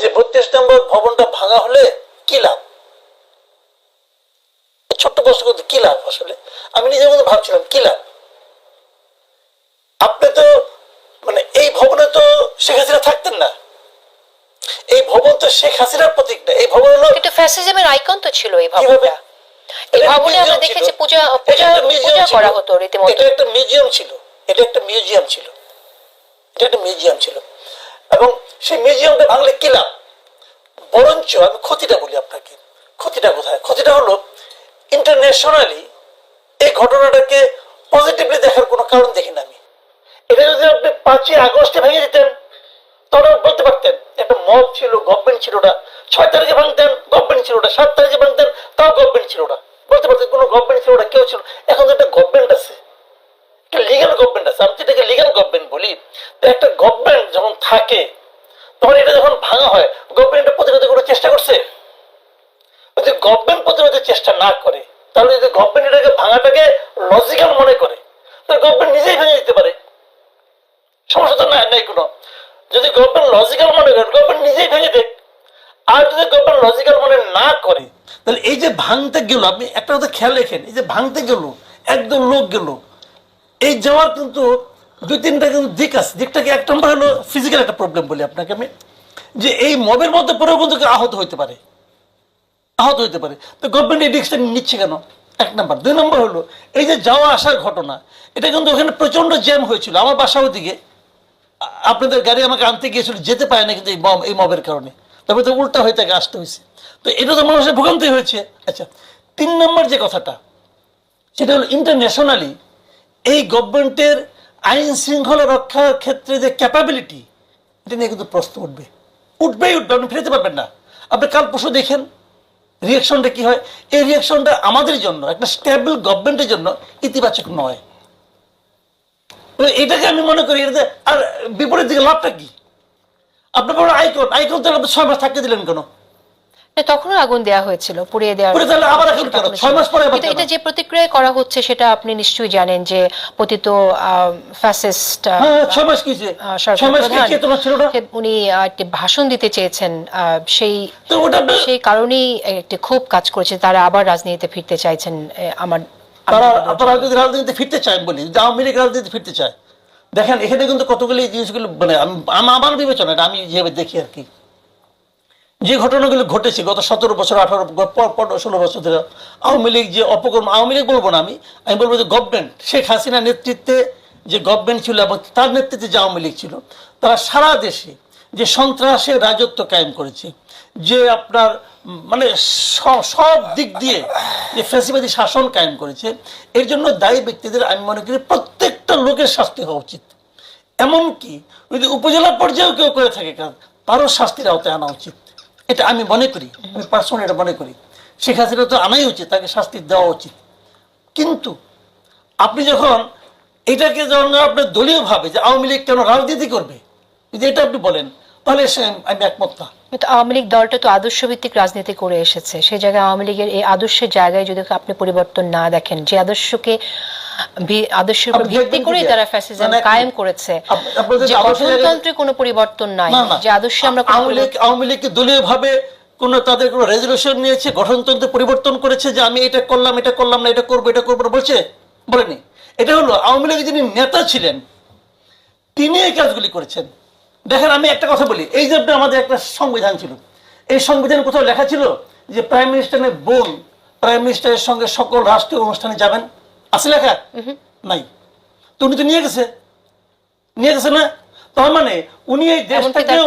যে বত্রিশ নম্বর ভবনটা ভাঙা হলে কি লাভ? ছোট্ট প্রশ্ন করতে কি লাভ আসলে? আমি নিজের মধ্যে ভাবছিলাম কি লাভ? আপনি তো মানে এই ভবনে তো শেখ হাসিনা থাকতেন না। এই ভবন তো শেখ হাসিনার প্রতীক না এই ভবন হলো কিন্তু ফ্যাসিজমের আইকন তো ছিল এই ভবনটা। এই ভবনে আমরা দেখেছি পূজা এটা পূজা পূজা করা হতো রীতিমতো। এটা একটা মিউজিয়াম ছিল। এটা একটা মিউজিয়াম ছিল। এটা একটা মিউজিয়াম ছিল। এবং সেই মিউজিয়ামটা ভাঙলে কি লাভ? বরঞ্চ আমি ক্ষতিটা বলি আপনাকে। ক্ষতিটা কোথায়? ক্ষতিটা হলো ইন্টারন্যাশনালি এই ঘটনাটাকে পজিটিভলি দেখার কোনো কারণ দেখি না আমি। এটা যদি আপনি পাঁচই আগস্টে ভেঙে দিতেন তখন বলতে পারতেন, একটা মব ছিল গভর্নমেন্ট ছিল না। ছয় তারিখে ভাঙতেন গভর্নমেন্ট ছিল না। সাত তারিখে ভাঙতেন, তাও গভর্নমেন্ট ছিল না। বলতে পারতেন কোনো গভর্নমেন্ট ছিল না, কেউ ছিল এখন তো একটা গভর্নমেন্ট আছে। একটা লিগাল গভর্নমেন্ট আছে। আমি যেটাকে লিগাল গভর্নমেন্ট বলি, তো একটা গভর্নমেন্ট যখন থাকে, তখন এটা যখন ভাঙা হয় গভর্নমেন্ট প্রতিরোধ করার চেষ্টা করছে? যদি গভর্নমেন্ট প্রতিরোধের চেষ্টা না করে, তাহলে যদি গভর্নমেন্ট এটাকে ভাঙাটাকে লজিক্যাল মনে করে তাহলে গভর্নমেন্ট নিজেই ভেঙে দিতে পারে। সমস্যা তো নাই নাই কোনো। যদি গভর্নমেন্ট লজিক্যাল মনে করে গভর্নমেন্ট নিজেই ভেঙে দেখ আর যদি গভর্নমেন্ট লজিক্যাল মনে না করে, তাহলে এই যে ভাঙতে গেল, আপনি একটা কথা খেয়াল রেখেন, এই যে ভাঙতে গেল, একদম লোক গেল এই যাওয়ার কিন্তু দুই তিনটা কিন্তু দিক আছে। দিকটাকে এক নম্বর হলো ফিজিক্যাল একটা প্রবলেম বলি আপনাকে আমি। যে এই মবের মধ্যে পরেও কিন্তু আহত হতে পারে। আহত হতে পারে। তো গভর্নমেন্ট এই রিক্সটা নিচ্ছে কেন? এক নম্বর। দুই নম্বর হলো এই যে যাওয়া আসার ঘটনা, এটা কিন্তু ওখানে প্রচণ্ড জ্যাম হয়েছিল। আমার বাসা ওদিকে। আপনাদের গাড়ি আমাকে আনতে গিয়েছিল, যেতে পারে না কিন্তু এই মব, এই মবের কারণে। তবে তো উল্টা হয়ে তাকে আসতে হয়েছে। তো এটা তো মানুষের ভোগান্তি হয়েছে। আচ্ছা তিন নম্বর যে কথাটা, সেটা হলো ইন্টারন্যাশনালি এই গভর্নমেন্টের আইন শৃঙ্খলা রক্ষার ক্ষেত্রে যে ক্যাপাবিলিটি এটা নিয়ে কিন্তু প্রশ্ন উঠবে। উঠবেই উঠবে, আপনি ফিরতে পারবেন না। আপনি কাল পরশু দেখেন রিয়াকশনটা কি হয়? এই রিয়াকশনটা আমাদের জন্য, একটা স্টেবল গভর্নমেন্টের জন্য ইতিবাচক নয়। এটাকে আমি মনে করি, এটাতে আর বিপরীত দিকে লাভটা কি? আপনার বড় আইকন আইকন তো ছয় মাস থাকতে দিলেন কেন? তখনও আগুন দেওয়া হয়েছিল পুড়িয়ে দেওয়া কিন্তু এটা যে প্রতিক্রিয়া করা হচ্ছে সেটা আপনি নিশ্চয়ই জানেন যে পতিত ফ্যাসিস্ট উনি একটি ভাষণ দিতে চেয়েছেন সেই সেই কারণেই একটি খুব কাজ করেছে তারা আবার রাজনীতিতে ফিরতে চাইছেন আমার তারা তারা যদি রাজনীতিতে ফিরতে চায় বলি যে আওয়ামী লীগ রাজনীতিতে ফিরতে চায়। দেখেন এখানে কিন্তু কতগুলি জিনিসগুলো মানে আমি- আমার বিবেচনা আমি যেভাবে দেখি আর কি। যে ঘটনাগুলো ঘটেছে গত সতেরো বছর, আঠারো ষোলো বছর ধরে, আওয়ামী লীগ যে অপকর্ম, আওয়ামী লীগ বলব না আমি আমি বলব যে গভর্নমেন্ট শেখ হাসিনার নেতৃত্বে যে গভর্নমেন্ট ছিল এবং তার নেতৃত্বে যে আওয়ামী লীগ ছিল, তারা সারা দেশে যে সন্ত্রাসের রাজত্ব কায়েম করেছে, যে আপনার মানে সব দিক দিয়ে যে ফ্যাসিবাদী শাসন কায়েম করেছে, এর জন্য দায়ী ব্যক্তিদের আমি মনে করি প্রত্যেকটা লোকের শাস্তি হওয়া উচিত। এমনকি যদি উপজেলা পর্যায়েও কেউ করে থাকে কাজ তারও শাস্তির আওতায় আনা উচিত। এটা আমি মনে করি, আমি পার্সোনালি এটা মনে করি। শেখ হাসিনা তো আনাই উচিত, তাকে শাস্তি দেওয়া উচিত। কিন্তু আপনি যখন এটাকে যখন আপনার দলীয়ভাবে যে আওয়ামী লীগ কেন রাজনীতি করবে, যদি এটা আপনি বলেন, তাহলে সে- আমি একমত না। কিন্তু আওয়ামী লীগ দলটা তো আদর্শ ভিত্তিক রাজনীতি করে এসেছে। সেই জায়গায় আওয়ামী লীগের এই আদর্শের জায়গায় যদি আপনি পরিবর্তন না দেখেন যে আদর্শকে আদর্শের উপর ভিত্তি করেই তারা ফ্যাসিজম মানে- কায়েম করেছে। যে গঠনতন্ত্রে কোনো পরিবর্তন নাই যে আদর্শে আমরা আওয়ামী লীগ আওয়ামী লীগকে দলীয়ভাবে কোনো তাদের কোনো রেজলিউশন নিয়েছে গঠনতন্ত্র পরিবর্তন করেছে যে আমি এটা করলাম এটা করলাম না এটা করব এটা করব না বলছে? বলেনি। এটা হলো আওয়ামী লীগের যিনি নেতা ছিলেন তিনি এই কাজগুলি করেছেন। দেখেন আমি একটা কথা বলি। এই যে আমাদের একটা সংবিধান ছিল। এই সংবিধানে কোথাও লেখা ছিল যে প্রাইম মিনিস্টারের বোন প্রাইম মিনিস্টারের সঙ্গে সকল রাষ্ট্রীয় অনুষ্ঠানে যাবেন। আছে লেখা? নাই। তো উনি তো নিয়ে গেছে। নিয়ে গেছে না? তার মানে উনি এই দেশটাকে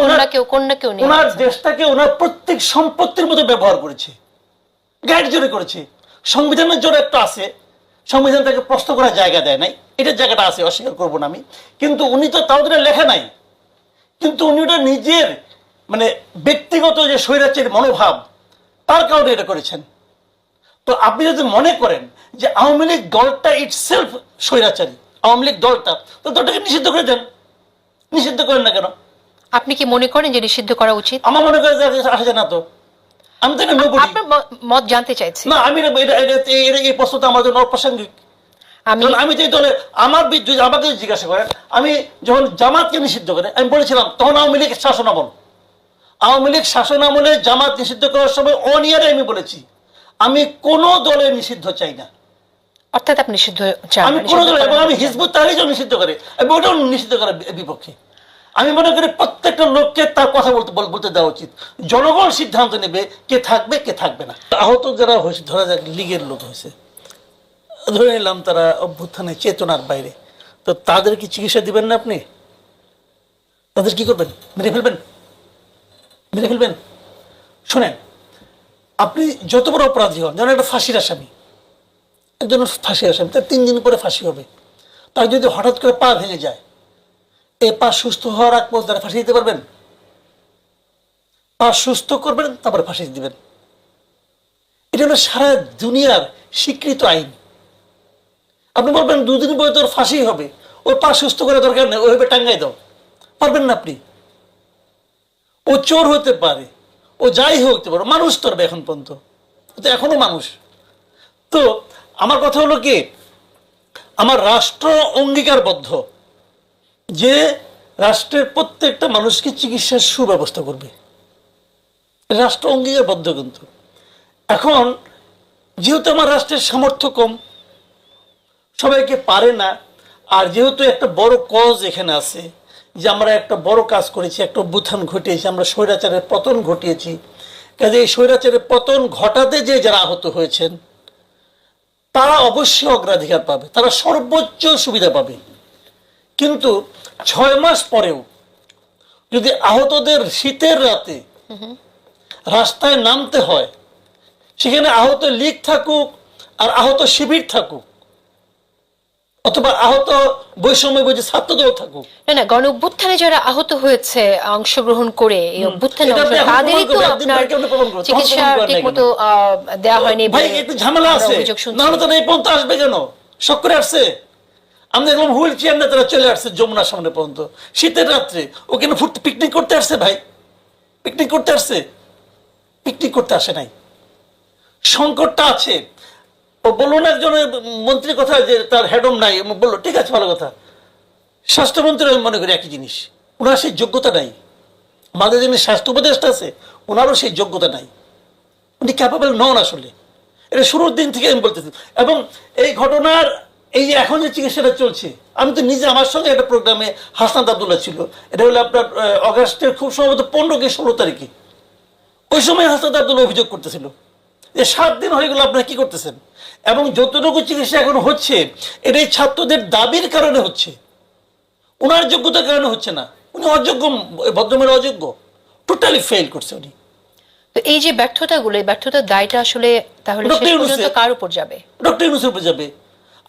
ওনার দেশটাকে ওনার প্রত্যেক সম্পত্তির মতো ব্যবহার করেছে। গাইড জোরে করেছে। সংবিধানের জোরে একটা আছে। সংবিধান তাকে প্রশ্ন করার জায়গা দেয় নাই। এটার জায়গাটা আছে অস্বীকার করব না আমি। কিন্তু উনি তো তাও লেখা নাই। কিন্তু উনি ওটা নিজের মানে ব্যক্তিগত যে স্বৈরাচারী মনোভাব তার কারণে এটা করেছেন। তো আপনি যদি মনে করেন যে আওয়ামী লীগ দলটা ইটসেলফ স্বৈরাচারী আওয়ামী লীগ দলটা তো দলটাকে নিষিদ্ধ করে দেন। নিষিদ্ধ করেন না কেন? আপনি কি মনে করেন যে নিষিদ্ধ করা উচিত? আমার মনে করে যে আসা যায় না তো। আমি তো এটা আপনার মত জানতে চাইছি। না আমি এটা- এই প্রশ্নটা আমার জন্য অপ্রাসঙ্গিক। আমি আমি তো দলে আমার যদি আমাকে জিজ্ঞাসা করেন আমি যখন জামাতকে নিষিদ্ধ করে আমি বলেছিলাম তখন আওয়ামী লীগের শাসন আমল। আওয়ামী লীগ শাসন আমলে জামাত নিষিদ্ধ করার সময় অনিয়ারে আমি বলেছি। আমি কোনো দলে নিষিদ্ধ চাই না। অর্থাৎ আপনি নিষিদ্ধ চান আমি কোনো দল এবং আমি। হিজবুত তাহলে নিষিদ্ধ করে আমি ওটাও নিষিদ্ধ করার বিপক্ষে। আমি মনে করি প্রত্যেকটা লোককে তার কথা বলতে বল- বলতে দেওয়া উচিত। জনগণ সিদ্ধান্ত নেবে কে থাকবে কে থাকবে না। আহত যারা হয়েছে ধরা যাক লীগের লোক হয়েছে। ধরে নিলাম তারা অভ্যুত্থানে চেতনার বাইরে। তো তাদের কি চিকিৎসা দিবেন না আপনি? তাদের কি করবেন? মেরে ফেলবেন? মেরে ফেলবেন? শোনেন, আপনি যত বড় অপরাধী হন যেন একটা ফাঁসির আসামি, একজন ফাঁসির আসামি, তার তিন দিন পরে ফাঁসি হবে। তার যদি হঠাৎ করে পা ভেঙে যায় এই পা সুস্থ হওয়ার আগ পর্যন্ত ফাঁসি দিতে পারবেন? পা সুস্থ করবেন, তারপরে ফাঁসি দিবেন। এটা হলো সারা দুনিয়ার স্বীকৃত আইন। আপনি বলবেন, দুদিন পরে তোর ফাঁসি হবে। ওর পা সুস্থ করে দরকার নেই ওইভাবে টাঙ্গাই দাও। পারবেন না আপনি। ও চোর হতে পারে, ও যাই হতে পারে, মানুষ তোর এখন পর্যন্ত। তো এখনও মানুষ। তো আমার কথা হলো কি, আমার রাষ্ট্র অঙ্গীকারবদ্ধ। যে রাষ্ট্রের প্রত্যেকটা মানুষকে চিকিৎসার সুব্যবস্থা করবে। রাষ্ট্র অঙ্গীকারবদ্ধ কিন্তু। এখন যেহেতু আমার রাষ্ট্রের সামর্থ্য কম সবাইকে পারে না। আর যেহেতু একটা বড় কজ এখানে আছে যে আমরা একটা বড় কাজ করেছি একটা অভ্যুত্থান ঘটিয়েছি আমরা স্বৈরাচারের পতন ঘটিয়েছি। কাজে এই স্বৈরাচারের পতন ঘটাতে যে যারা আহত হয়েছেন তারা অবশ্যই অগ্রাধিকার পাবে তারা সর্বোচ্চ সুবিধা পাবে। কিন্তু ছয় মাস পরেও যদি আহতদের শীতের রাতে রাস্তায় নামতে হয় সেখানে আহত লীগ থাকুক আর আহত শিবির থাকুক অথবা আহত বৈষম্য বুঝে ছাত্রদল থাকুক। না না গণ অভ্যুত্থানে যারা আহত হয়েছে অংশগ্রহণ করে এই অভ্যুত্থানে তাদেরই তো আপনার চিকিৎসা প্রমাণ করেন না ঠিক মতো দেওয়া হয়নি ভাই ঝামেলা আমরা আছে। শুনছি। নাহলে তারা এই পর্যন্ত আসবে কেন? শখ করে আসছে। আমি দেখলাম হুইল চেয়ার না তারা চলে আসছে যমুনার সামনে পর্যন্ত। শীতের রাত্রে। ওখানে ফুটতে পিকনিক করতে আসছে ভাই। পিকনিক করতে আসছে। পিকনিক করতে আসে নাই। সংকটটা আছে। ও না একজনের মন্ত্রীর কথা যে তার হেডম নাই। বলল, ঠিক আছে, ভালো কথা। স্বাস্থ্যমন্ত্রী আমি মনে করি একই জিনিস। ওনার সেই যোগ্যতা নাই। আমাদের যিনি স্বাস্থ্য উপদেষ্টা আছে ওনারও সেই যোগ্যতা নাই। উনি ক্যাপাবল নন আসলে। এটা শুরুর দিন থেকে আমি বলতেছি। এবং এই ঘটনার, এই যে এখন যে চিকিৎসাটা চলছে, আমি তো নিজে আমার সঙ্গে একটা প্রোগ্রামে হাসনাত আবদুল্লাহ ছিল। এটা হলো আপনার অগাস্টের খুব সম্ভবত পনেরো কি ষোলো তারিখে। ওই সময় হাসনাত আবদুল্লাহ অভিযোগ করতেছিল যে সাত দিন হয়ে গেলো, আপনারা কি করতেছেন? এবং যতটুকু চিকিৎসা এখন হচ্ছে এটা এই ছাত্রদের দাবির কারণে হচ্ছে। ওনার যোগ্যতার কারণে হচ্ছে না। উনি অযোগ্য ভদ্রমের অযোগ্য। টোটালি ফেল করছে উনি। তো এই যে ব্যর্থতাগুলো এই ব্যর্থতার দায়টা আসলে তাহলে কার উপর যাবে? ডক্টর ইউনুসের উপরে যাবে।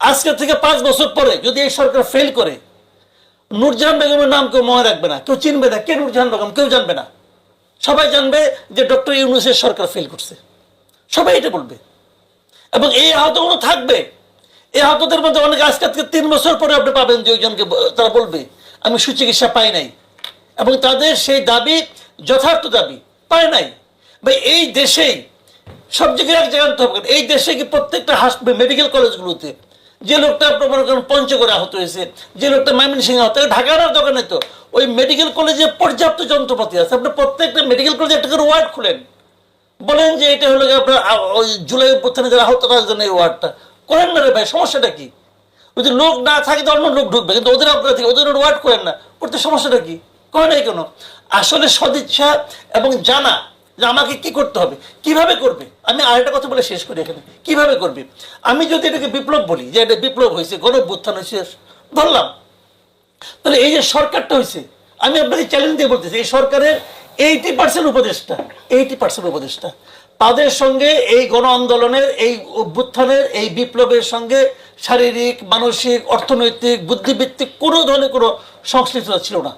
আজকে থেকে পাঁচ বছর পরে যদি এই সরকার ফেল করে নূরজাহান বেগমের নাম কেউ মনে রাখবে না কেউ চিনবে না কে নূরজাহান বেগম কেউ জানবে না। সবাই জানবে যে ডক্টর ইউনুসের সরকার ফেল করছে। সবাই এটা বলবে। এবং এই আহতগুলো থাকবে। এই আহতদের মধ্যে অনেক আজকে আজকে তিন বছর পরে আপনি পাবেন দুইজনকে ব- তারা বলবে, আমি সুচিকিৎসা পাই নাই। এবং তাদের সেই দাবি, যথার্থ দাবি, পায় নাই। ভাই এই দেশেই সব জায়গায় এক জায়গায় হবে এই দেশে কি প্রত্যেকটা হাসপাতাল মেডিকেল কলেজগুলোতে যে লোকটা আপনার মনে করেন পঞ্চগড়ে আহত হয়েছে, যে লোকটা ময়মনসিংহে আহত ঢাকার দোকানে তো, ওই মেডিকেল কলেজে পর্যাপ্ত যন্ত্রপাতি আছে। আপনি প্রত্যেকটা মেডিকেল কলেজে একটা করে ওয়ার্ড খুলেন। বলেন যে এটা হলো আপনার ওই জুলাই অভ্যুত্থানে যারা আহত তাদের জন্য এই ওয়ার্ডটা। করেন না রে ভাই, সমস্যাটা কি? ওই যে লোক না থাকে তো অন্য লোক ঢুকবে, কিন্তু ওদের আপনার থেকে, ওদের ওয়ার্ড করেন না করতে সমস্যাটা কি? করে নাই কেন? আসলে সদিচ্ছা এবং জানা যে আমাকে কি করতে হবে, কীভাবে করবে? আমি আরেকটা কথা বলে শেষ করি এখানে, কীভাবে করবে? আমি যদি এটাকে বিপ্লব বলি, যে এটা বিপ্লব হয়েছে গণ অভ্যুত্থান হয়েছে, ধরলাম। তাহলে এই যে সরকারটা হয়েছে, আমি আপনাকে চ্যালেঞ্জ দিয়ে বলতেছি, এই সরকারের এইটি পার্সেন্ট উপদেষ্টা এইটি পার্সেন্ট উপদেষ্টা। তাদের সঙ্গে এই গণ আন্দোলনের, এই অভ্যুত্থানের এই বিপ্লবের সঙ্গে শারীরিক, মানসিক, অর্থনৈতিক, বুদ্ধিবৃত্তিক কোনো ধরনের কোনো সংশ্লিষ্টতা ছিল না।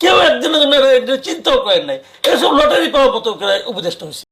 কেউ একদিনের জন্য চিন্তাও করেন নাই। এসব লটারি পাওয়ার মতো উপদেষ্টা হয়েছে।